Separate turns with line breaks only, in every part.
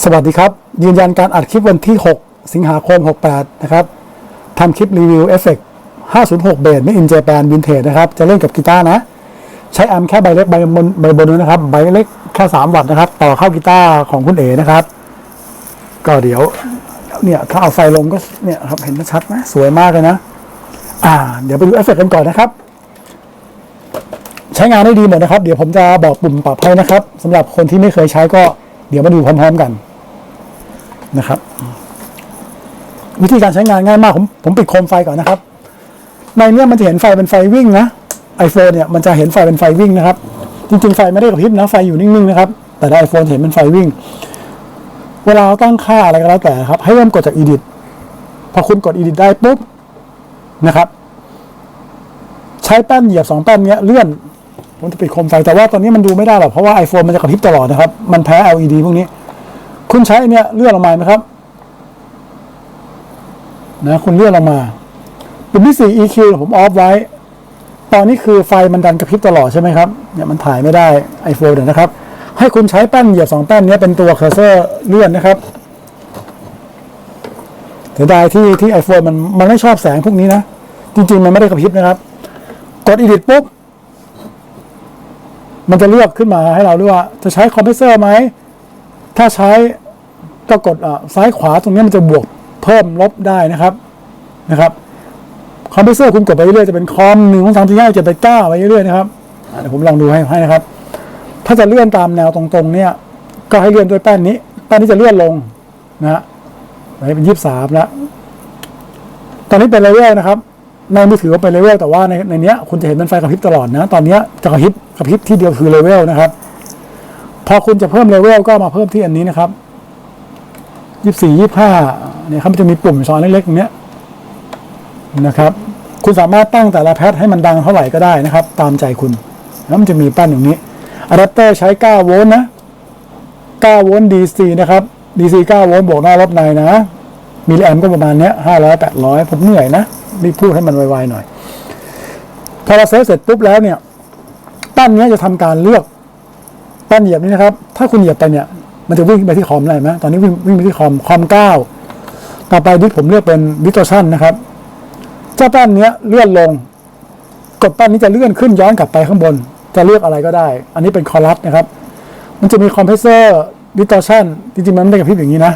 สวัสดีครับ ยืนยันการอัดคลิปวันที่ 6 สิงหาคม 68 นะครับทำคลิปรีวิวเอฟเฟกต์506 เบสไม่อินเจแปนวินเทจนะครับ จะเล่นกับกีตาร์นะ ใช้แอมป์แค่ใบเล็กใบบนใบบนนู้นนะครับ ใบเล็กแค่ 3 วัตต์นะครับ ต่อเข้ากีตาร์ของคุณเอ๋นะครับ ก็เดี๋ยวเนี่ยถ้าเอาไฟลงก็เนี่ยครับเห็นชัดไหมสวยมากเลยนะ อ่า เดี๋ยวไปดูเอฟเฟกต์กันก่อนนะครับ ใช้งานได้ดีหมดนะครับ เดี๋ยวผมจะบอกปุ่มปรับให้นะครับสำหรับคนที่ไม่เคยใช้ก็ เดี๋ยวมาดูพร้อม ๆกันนะครับ วิธีการใช้งานง่ายมากผมผมปิดโคมไฟก่อนนะครับ ในเนี้ยมันจะเห็นไฟเป็นไฟวิ่งนะไอโฟนเนี่ยมันจะเห็นไฟเป็นไฟวิ่งนะครับ จริงๆไฟไม่ได้กระพริบนะไฟอยู่นิ่งๆนะครับ แต่ไอโฟนเห็นเป็นไฟวิ่ง เวลาเราตั้งค่าอะไรก็แล้วแต่ครับ ให้เริ่มกดจาก edit พอคุณกด edit ได้ปุ๊บนะครับ ใช้แป้นเหยียบสองแป้นเนี้ยเลื่อน ผมจะปิดโคมไฟแต่ว่าตอนนี้มันดูไม่ได้หรอกเพราะว่า iPhone มันจะกระพริบตลอดนะครับ มันแพ้ LED พวกนี้ คุณใช้เนี้ยเลื่อนลงมาไหมครับ นะคุณเลื่อนลงมาปุ่มที่ 4 EQ ผมออฟไว้ ตอนนี้คือไฟมันดันกระพริบตลอดใช่ไหมครับเนี่ยมันถ่ายไม่ได้ iPhone เดี๋ยวนะครับ ให้คุณใช้แป้นเหยียบสองแป้นเนี้ยเป็นตัวเคอร์เซอร์เลื่อนนะครับเสียดายที่ที่ iPhone มันมันไม่ชอบแสงพวกนี้นะ จริง ๆ มันไม่ได้กระพริบนะครับ กด edit ปุ๊บ มันจะเลือกขึ้นมาให้เราด้วยว่า จะใช้คอมเพรสเซอร์ไหม ถ้าใช้ก็กดอะซ้ายขวาตรงนี้มันจะบวกเพิ่มลบได้นะครับนะครับคอมเพรสเซอร์คุณกดไปเรื่อยๆจะเป็นคอมหนึ่งสองสามสี่ห้าเจ็ดแปดเก้าไปเรื่อยๆนะครับเดี๋ยวผมลองดูให้ให้นะครับ ถ้าจะเลื่อนตามแนวตรงๆ เนี่ย ก็ให้เลื่อนด้วยแป้นนี้ แป้นนี้จะเลื่อนลงนะฮะอันนี้เป็นยี่สิบสามแล้ว ตอนนี้เป็นเลเวลนะครับ ในมือถือว่าเป็นเลเวลแต่ว่าในในเนี้ยคุณจะเห็นเป็นไฟกระพริบตลอดนะ ตอนเนี้ยจะกระพริบกระพริบที่เดียวคือเลเวลนะครับ พอคุณจะเพิ่มเลเวลก็มาเพิ่มที่อันนี้นะครับยี่สี่ยี่ห้าเนี่ยครับมันจะมีปุ่มซ้อนเล็กๆตรงเนี้ยนะครับ คุณสามารถตั้งแต่ละแพทให้มันดังเท่าไหร่ก็ได้นะครับ ตามใจคุณแล้วมันจะมีแป้นอย่างนี้อะแดปเตอร์ใช้ 9 โวลต์นะ 9 โวลต์ DC นะครับ DC 9 โวลต์บวกหน้าลบในนะ มิลลิแอมก็ประมาณเนี้ยห้าร้อยแปดร้อยผมเหนื่อยนะรีบพูดให้มันไวๆหน่อย พอเราเซฟเสร็จปุ๊บแล้วเนี่ยแป้นเนี้ยจะทำการเลือกแป้นเหยียบนี้นะครับ ถ้าคุณเหยียบไปเนี่ย มันจะวิ่งไปที่คอมอะไรไหมตอนนี้วิ่งวิ่งไปที่คอมคอมเก้าต่อไปดิสผมเลือกเป็นดิสโทชันนะครับเจ้าแป้นเนี้ยเลื่อนลง กดแป้นนี้จะเลื่อนขึ้นย้อนกลับไปข้างบน จะเลือกอะไรก็ได้ อันนี้เป็นคอรัสนะครับ มันจะมีคอมเพรสเซอร์ดิสโทชันจริงๆมันไม่ได้กระพริบอย่างนี้นะ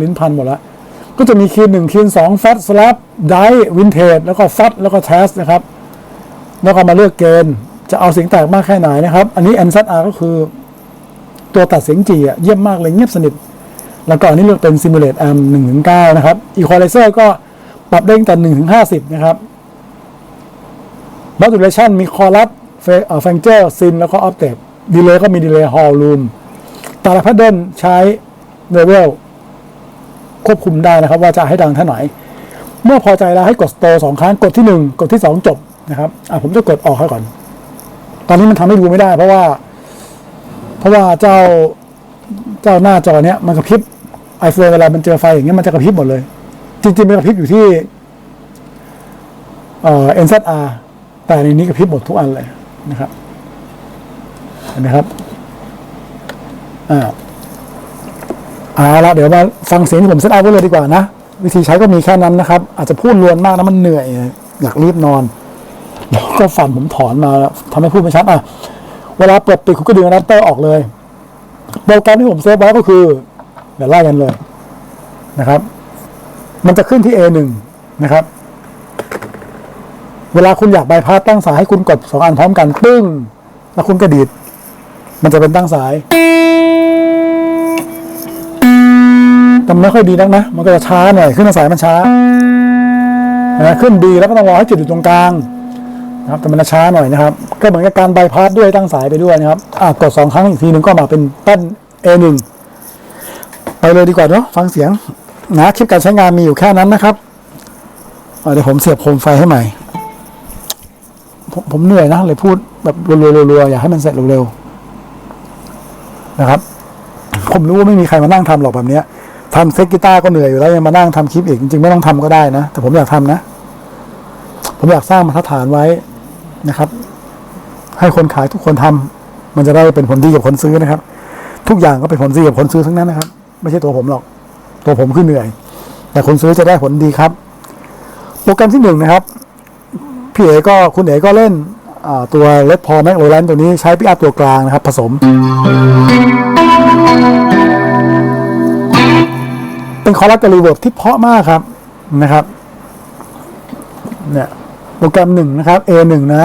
ลิ้นพันหมดแล้วก็จะมีคีย์หนึ่งคีย์สองแฟตสลับไดวินเทจแล้วก็ฟัดแล้วก็แทสนะครับ แล้วก็มาเลือกเกณฑ์ จะเอาเสียงแตกมากแค่ไหนนะครับ อันนี้ n z r ก็คือ ตัวตัดเสียงจีเยี่ยมมากเลยเงียบสนิท แล้วก็อันนี้เลือกเป็น Simulate Amp 1ถึง9นะครับ Equalizer ก็ปรับได้ตั้งแต่1ถึง50นะครับ Modulation มี Chorus f a n g e r Sin แล้วก็ Octave Delay ก็มี Delay Hall Room แต่ละ Pattern ใช้ Level ควบคุมได้นะครับ ว่าจะให้ดังเท่าไหร่เมื่อพอใจแล้วให้กด store สองครั้งกดที่หนึ่งกดที่สองจบนะครับอะผมจะกดออกให้ก่อน ตอนนี้มันทำให้ดูไม่ได้ เพราะว่า เพราะว่าเจ้าเจ้าหน้าจอเนี้ยมันกระพริบไอโฟนเวลามันเจอไฟอย่างเงี้ยมันจะกระพริบหมดเลย จริงๆมันกระพริบอยู่ที่เอ่อ NZR แต่ในนี้กระพริบหมดทุกอันเลยนะครับเห็นไหมครับอ่า เอาละเดี๋ยวมาฟังเสียงที่ผมเซตอัพไว้เลยดีกว่านะ วิธีใช้ก็มีแค่นั้นนะครับ อาจจะพูดรวนมากนะมันเหนื่อย อยากรีบนอนก็ฝันผมถอนมาทำให้พูดไม่ชัดอะ เวลาเปิดปิดคุณก็ดึงอะแดปเตอร์ออกเลย โปรแกรมที่ผมเซฟไว้ก็คือเดี๋ยวไล่กันเลยนะครับ มันจะขึ้นที่ A1 นะครับ เวลาคุณอยากใบพาสตั้งสายให้คุณกดสองอันพร้อมกันปึ้ง แล้วคุณกระดีดมันจะเป็นตั้งสาย แต่มันไม่ค่อยดีนักนะ มันก็จะช้าหน่อยขึ้นสายมันช้านะขึ้นดีแล้วก็ต้องรอให้จุดอยู่ตรงกลางนะครับแต่มันจะช้าหน่อยนะครับ ก็เหมือนกับการใบพัดด้วยตั้งสายไปด้วยนะครับกดสองครั้งอีกทีหนึ่งก็มาเป็นแป้น A1 ไปเลยดีกว่าเนาะฟังเสียงนะคลิปการใช้งานมีอยู่แค่นั้นนะครับเดี๋ยวผมเสียบโคมไฟให้ใหม่ ผมผมเหนื่อยนะเลยพูดแบบรัวๆๆๆอยากให้มันเสร็จเร็วๆนะครับ ผมรู้ว่าไม่มีใครมานั่งทำหรอกแบบเนี้ย ทำเซ็ตกีตาร์ก็เหนื่อยอยู่แล้วยังมานั่งทำคลิปอีกจริงๆไม่ต้องทำก็ได้นะ แต่ผมอยากทำนะ ผมอยากสร้างมาตรฐานไว้นะครับ ให้คนขายทุกคนทำมันจะได้เป็นผลดีกับคนซื้อนะครับ ทุกอย่างก็เป็นผลดีกับคนซื้อทั้งนั้นนะครับ ไม่ใช่ตัวผมหรอก ตัวผมคือเหนื่อย แต่คนซื้อจะได้ผลดีครับ โปรแกรมที่หนึ่งนะครับพี่เอ๋ก็คุณเอ๋ก็เล่นตัวเลดพอแม็กโรแลนตัวนี้ใช้พิอัพตัวกลางนะครับ ผสม เป็นคอรัสกับรีเวิร์บที่เพาะมากครับนะครับเนี่ยโปรแกรมหนึ่งนะครับ A หนึ่งนะ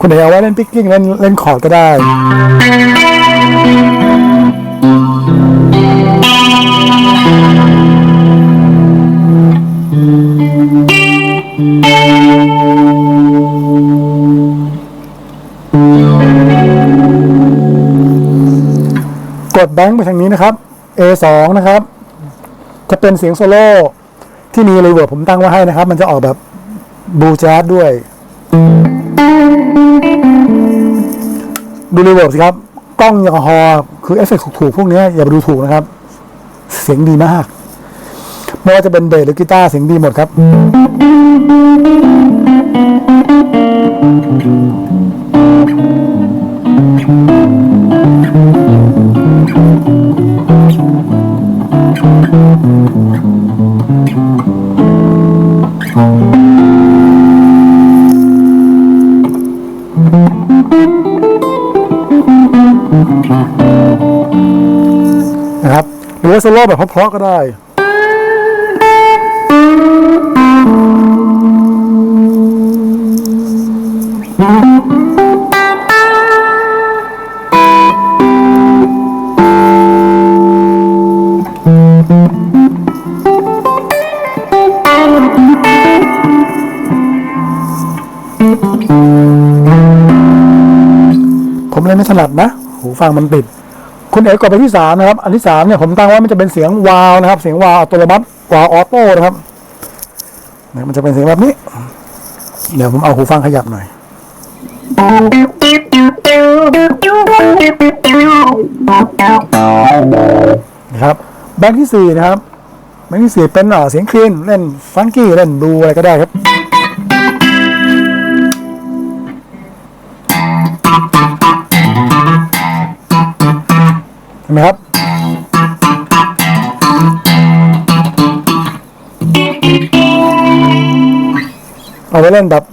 คุณเอ๋เอาไว้เล่นพิกกิ้งเล่นเล่นคอร์ดก็ได้ กดแบงค์ไปทางนี้นะครับ A2 นะครับ จะเป็นเสียงโซโล่ที่มีรีเวิร์บผมตั้งไว้ให้นะครับ มันจะออกแบบบูแจ๊สด้วย ดูรีเวิร์บสิครับ กล้องอย่างฮอคือเอฟเฟกต์ถูกๆพวกนี้อย่าไปดูถูกนะครับ เสียงดีมากไม่ว่าจะเป็นเบสหรือกีตาร์เสียงดีหมดครับ รือว่าโซโล่แบบเพราะๆก็ได้ผมเล่นไม่ถนัดนะ หูฟังมันติด คุณเอ๋กดไปที่สามนะครับ อันที่สามเนี่ยผมตั้งว่ามันจะเป็นเสียงวาวนะครับ เสียงวาวอัตโนมัติวาวออโต้นะครับเนี่ยมันจะเป็นเสียงแบบนี้ เดี๋ยวผมเอาหูฟังขยับหน่อยนะครับ แบงค์ที่สี่นะครับ แบงค์ที่สี่เป็นเสียงคลีนเล่นฟังกี้เล่นบลูอะไรก็ได้ครับ ไหมครับ เอาไว้เล่นแบบ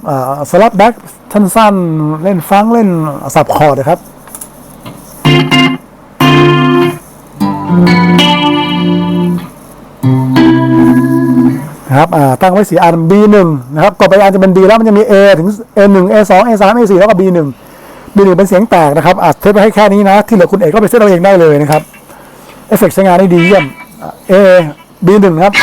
สลับแบ็กสั้นๆ เล่นฟังเล่นสับคอร์ดนะครับนะครับตั้งไว้สีอัน B1 นะครับกดไปอันจะเป็น D แล้วมันจะมี A ถึง A1 A2 A3 A4 แล้วก็ B1 B1 เป็นเสียงแตกนะครับอัดเทปไปให้แค่นี้นะ ที่เหลือคุณเอกก็ไปเซตเอาเองได้เลยนะครับเอฟเฟกต์ใช้งานได้ดีเยี่ยมอะ A B1 ครับ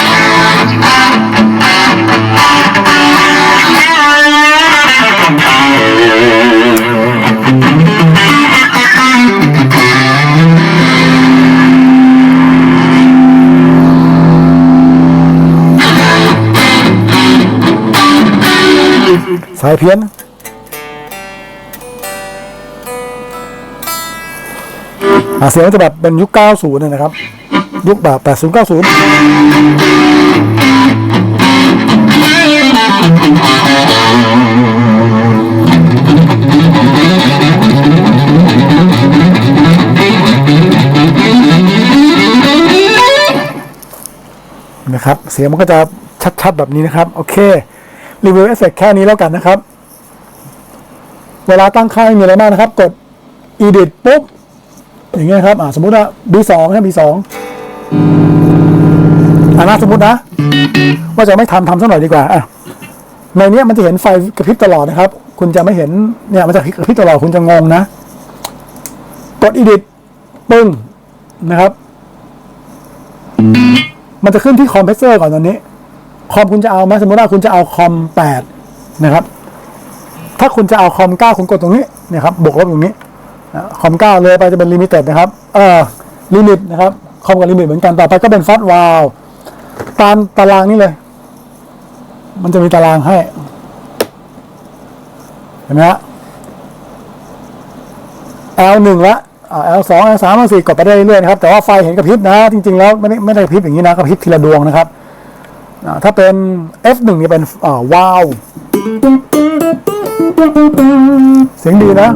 สายเพี้ยน เสียงมันจะแบบเป็นยุค 90เนี่ยนะครับ ยุคแบบ 80 90 นะครับ เสียงมันก็จะชัดๆแบบนี้นะครับ โอเค รีวิวเอฟเฟกแค่นี้แล้วกันนะครับ เวลาตั้งค่าไม่มีอะไรมากนะครับ กด edit ปุ๊บ อย่างเงี้ยครับอ่าสมมุติว่า B2 ใช่ B2 อ่านะสมมตินะ ว่าจะไม่ทำทำสักหน่อยดีกว่าอะในนี้มันจะเห็นไฟกระพริบตลอดนะครับ คุณจะไม่เห็นเนี่ยมันจะกระพริบตลอดคุณจะงงนะ กด edit ปึ้งนะครับ มันจะขึ้นที่คอมเพรสเซอร์ก่อนตอนนี้ คอมคุณจะเอาไหมสมมติว่าคุณจะเอาคอม8นะครับ ถ้าคุณจะเอาคอม9คุณกดตรงนี้เนี่ยครับบวกลบตรงนี้ คอม9เลยไปจะเป็นลิมิเต็ดนะครับเออลิมิตนะครับคอมกับลิมิตเหมือนกันต่อไปก็เป็นฟอสวาลตามตารางนี้เลย มันจะมีตารางให้ เห็นไหมฮะ L1 ละอ่า L2 L3 L4 กดไปได้เรื่อยๆนะครับ แต่ว่าไฟเห็นกระพริบนะ จริง ๆ แล้วไม่ได้ไม่ได้กระพริบอย่างนี้นะกระพริบทีละดวงนะครับถ้าเป็น F1 นี่เป็นอ่าวาวเสียงดีนะ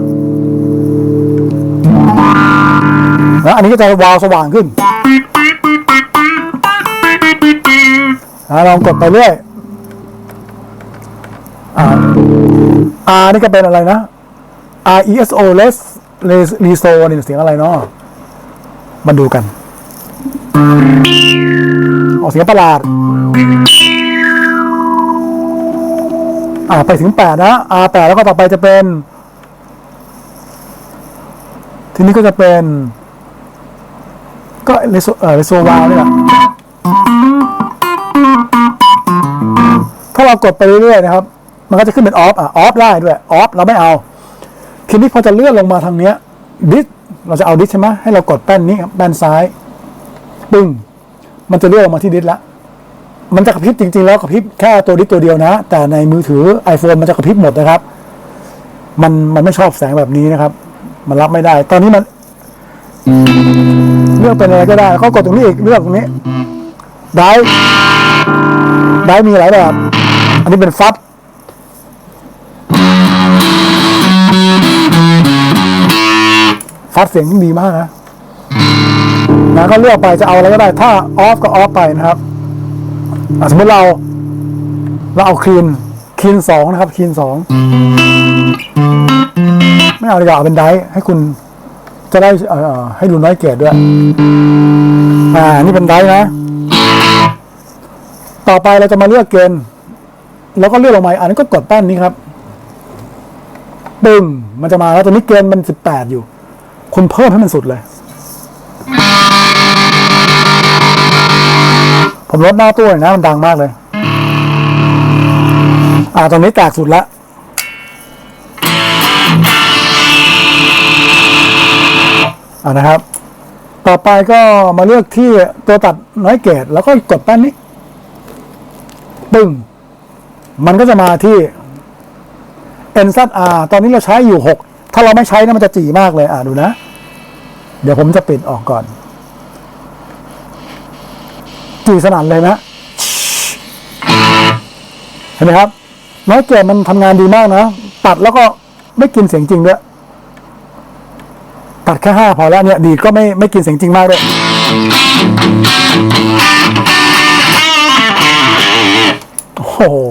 นะอันนี้ก็จะวาวสว่างขึ้นลองกดไปเรื่อยอ่า R นี่ก็เป็นอะไรนะ R E S O less reso นี่เสียงอะไรเนาะมาดูกันออกเสียงประหลาด อ่าไปถึงแปดนะ R แปดแล้วก็ต่อไปจะเป็น ทีนี้ก็จะเป็น ก็เลโซเออเลโซวาวนี่แหละถ้าเรากดไปเรื่อยๆนะครับ มันก็จะขึ้นเป็นออฟอะออฟได้ด้วยออฟเราไม่เอา ทีนี้พอจะเลื่อนลงมาทางเนี้ยดิสเราจะเอาดิสใช่ไหมให้เรากดแป้นนี้ครับแป้นซ้ายปึ้งมันจะเลื่อนลงมาที่ดิสละมันจะกระพริบจริง ๆ แล้วกระพริบแค่ตัวดิสตัวเดียวนะ แต่ในมือถือ iPhone มันจะกระพริบหมดนะครับ มันมันไม่ชอบแสงแบบนี้นะครับ มันรับไม่ได้ ตอนนี้มัน เลือกเป็นอะไรก็ได้แล้วก็กดตรงนี้อีกเลือกตรงนี้ ได้ได้มีหลายแบบ อันนี้เป็นฟับฟัดเสียงดีมากนะนะก็เลือกไปจะเอาอะไรก็ได้ ถ้าออฟก็ออฟไปนะครับอะสมมติเรา เราเอาคลีนคลีนสองนะครับคลีนสอง ไม่เอาดีกว่าเอาเป็นไดร์ให้คุณจะได้เอ่อให้ดูน้อยเกรดด้วย อ่า นี่เป็นไดร์นะ ต่อไปเราจะมาเลือกเกณฑ์แล้วก็เลือกลงมาอันนี้ก็กดแป้นนี้ครับ ปึ้ง มันจะมาแล้วตอนนี้เกณฑ์มันสิบแปดอยู่ คุณเพิ่มให้มันสุดเลย ผมลดหน้าตู้หน่อยนะ มันดังมากเลย อ่าตรงนี้แตกสุดละอ่านะครับ ต่อไปก็มาเลือกที่ตัวตัดน้อยเกรดแล้วก็กดแป้นนี้ ปึ้ง มันก็จะมาที่ NZR ตอนนี้เราใช้อยู่ 6 ถ้าเราไม่ใช้นะมันจะจีมากเลย อ่าดูนะ เดี๋ยวผมจะปิดออกก่อน จีสนั่นเลยนะ เห็นไหมครับ น้อยเกรดมันทำงานดีมากนะ ตัดแล้วก็ไม่กินเสียงจริงด้วย ตัดแค่ห้าพอแล้วเนี่ยดีก็ไม่ไม่กินเสียงจริงมากด้วยโอ้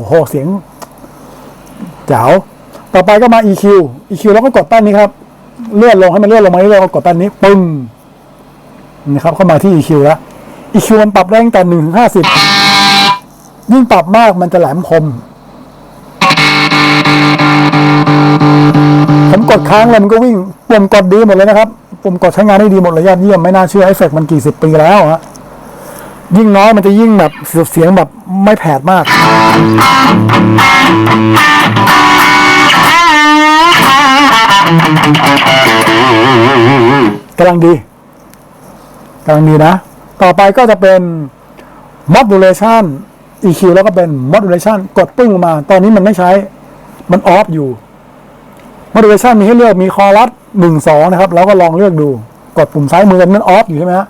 โหเสียงเจ๋วต่อไปก็มา EQ EQ แล้วก็กดแป้นนี้ครับเลื่อนลงให้มันเลื่อนลงมาเรื่อยๆก็กดแป้นนี้ปึ้งนะครับเข้ามาที่ EQ แล้ว EQ มันปรับได้ตั้งแต่หนึ่งถึงห้าสิบยิ่งปรับมากมันจะแหลมคม ผมกดค้างเลยมันก็วิ่งปุ่มกดดีหมดเลยนะครับปุ่มกดใช้งานได้ดีหมดเลยยอดเยี่ยมไม่น่าเชื่อเอฟเฟกมันกี่สิบปีแล้วฮะยิ่งน้อยมันจะยิ่งแบบเสียงแบบไม่แผดมาก กำลังดีกำลังดีนะ ต่อไปก็จะเป็น modulation EQ แล้วก็เป็น modulation กดปึ้งมา ตอนนี้มันไม่ใช้ มันออฟอยู่ modulation มีให้เลือกมีคอรัสหนึ่งสองนะครับแล้วก็ลองเลือกดู กดปุ่มซ้ายมือมันออฟอยู่ใช่ไหมฮะ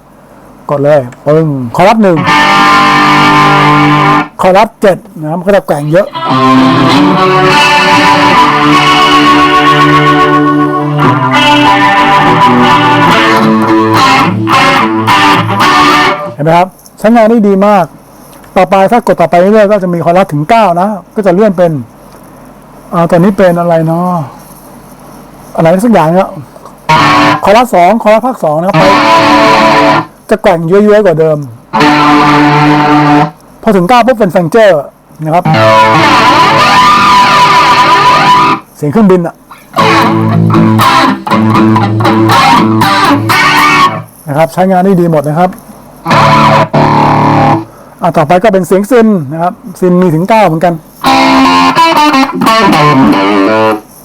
กดเลยปึ้งคอรัสหนึ่งคอรัสเจ็ดนะครับก็จะแกว่งเยอะ เห็นไหมครับใช้งานได้ดีมาก ต่อไปถ้ากดต่อไปเรื่อยๆก็จะมีคอรัสถึงเก้านะ ก็จะเลื่อนเป็นอ่าตอนนี้เป็นอะไรเนาะ อะไรสักอย่างเนี่ยคอรัสสองคอรัสภาคสองนะครับไปจะแกว่งเยอะๆกว่าเดิม พอถึงเก้าปุ๊บเป็นแฟงเจอร์นะครับ เสียงเครื่องบินอะนะครับ ใช้งานได้ดีหมดนะครับอ่าต่อไปก็เป็นเสียงซินนะครับซินมีถึงเก้าเหมือนกัน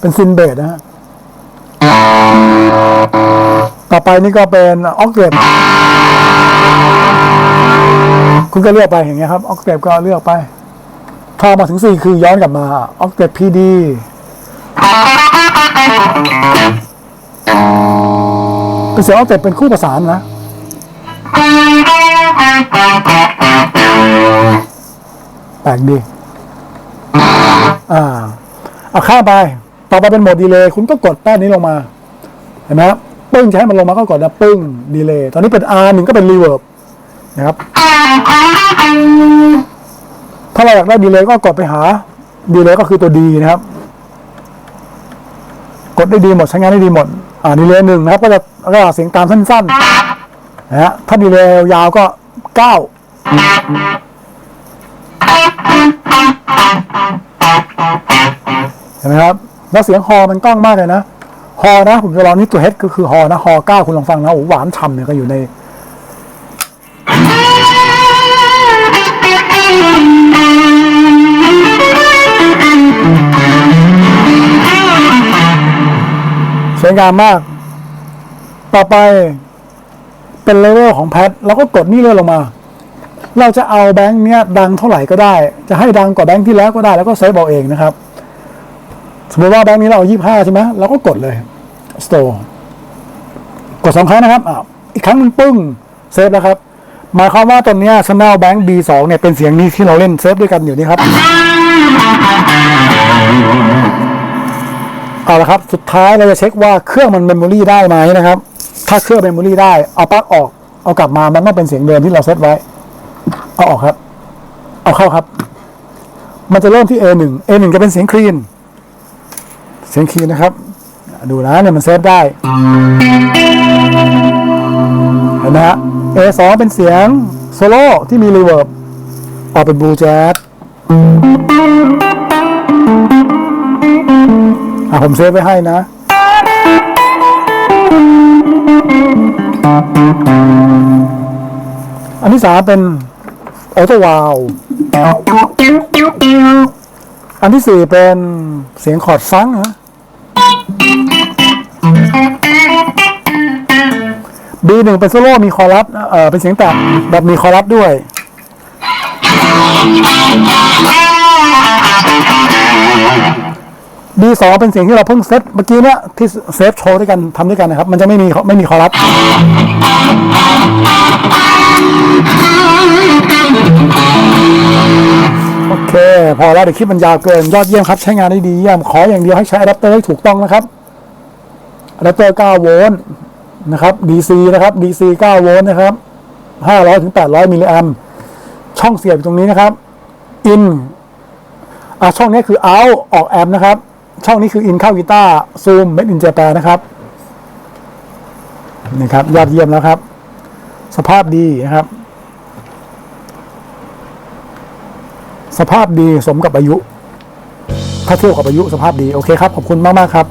เป็นซินเบสนะฮะ ต่อไปนี่ก็เป็นออกเกตคุณก็เลือกไปอย่างเงี้ยครับออกเกตก็เลือกไป ถ้ามาถึงสี่คือย้อนกลับมาออกเกตพีดีเป็นเสียงออกเกตเป็นคู่ประสานนะแปลกดี อ่า เอาข้ามไป ต่อไปเป็นโหมดดีเลย์คุณก็กดแป้นนี้ลงมา เห็นไหมครับปปึ้งจะให้มันลงมาก็กดนะปึ้งดีเลย์ตอนนี้เป็น R หนึ่งก็เป็นรีเวิร์บนะครับ ถ้าเราอยากได้ดีเลย์ก็กดไปหาดีเลย์ก็คือตัวดีนะครับ กดได้ดีหมดใช้งานได้ดีหมด อ่าดีเลย์หนึ่งนะครับ ก็จะก็เสียงตามสั้นๆนะฮะถ้าดีเลย์ยาวก็เก้าเห็นไหมครับ แล้วเสียงฮอมันก้องมากเลยนะฮอนะผมจะลองนี่ตัวเฮดก็คือฮอนะฮอเก้าคุณลองฟังนะโอ้หวานฉ่ำเนี่ยก็อยู่ในสวยงามมาก ต่อไปเป็นเลเวลของแพทเราก็กดนี่เลื่อนลงมา เราจะเอาแบงค์เนี้ยดังเท่าไหร่ก็ได้ จะให้ดังกว่าแบงค์ที่แล้วก็ได้แล้วก็เซฟเอาเองนะครับ สมมติว่าแบงค์นี้เราเอา25ใช่ไหมเราก็กดเลย store กดสองครั้งนะครับอ่าอีกครั้งหนึงปึ้งเซฟแล้วครับหมายความว่าตอนนี้ Channel Bank B2 เนี่ยเป็นเสียงนี้ที่เราเล่นเซฟด้วยกันอยู่นี่ครับ เอาละครับ สุดท้ายเราจะเช็คว่าเครื่องมันเมมโมรีได้ไหมนะครับ ถ้าเครื่องเมมโมรีได้ เอาปลั๊กออก เอากลับมา มันต้องเป็นเสียงเดิมที่เราเซตไว้ เอาออกครับ เอาเข้าครับ มันจะเริ่มที่ A1 A1 จะเป็นเสียงคลีน สียงคลีนนะครับ ดูนะเนี่ยมันเซฟได้เห็นไหมฮะ A2 เป็นเสียงโซโล่ที่มีรีเวิร์บออกเป็นบลูแจ๊สอะผมเซฟไว้ให้นะ อันที่สามเป็นออโต้วาลอันที่สี่เป็นเสียงคอร์ดฟังฮะ ก์นะ B1 เป็นโซโล่มีคอรัสเอ่อเป็นเสียงแตกแบบมีคอรัสด้วย B2 เป็นเสียงที่เราเพิ่งเซตเมื่อกี้เนี่ยที่เซฟโชว์ด้วยกันทำด้วยกันนะครับ มันจะไม่มีไม่มีคอรัสโอเค พอแล้วเดี๋ยวคลิปมันยาวเกิน ยอดเยี่ยมครับ ใช้งานได้ดีเยี่ยม ขออย่างเดียวให้ใช้อะแดปเตอร์ให้ถูกต้องนะครับอะแดปเตอร์ 9 โวลต์ นะครับ DC นะครับ DC 9โวลต์นะครับ 500ถึง800มิลลิแอมช่องเสียบตรงนี้นะครับ in อะช่องนี้คือ out ออกแอมนะครับ ช่องนี้คือ in เข้ากีตาร์ซูม made in Japan นะครับนี่ครับยอดเยี่ยมแล้วครับ สภาพดีนะครับ สภาพดีสมกับอายุ ถ้าเทียบกับอายุสภาพดี โอเคครับ ขอบคุณมาก ๆ ครับ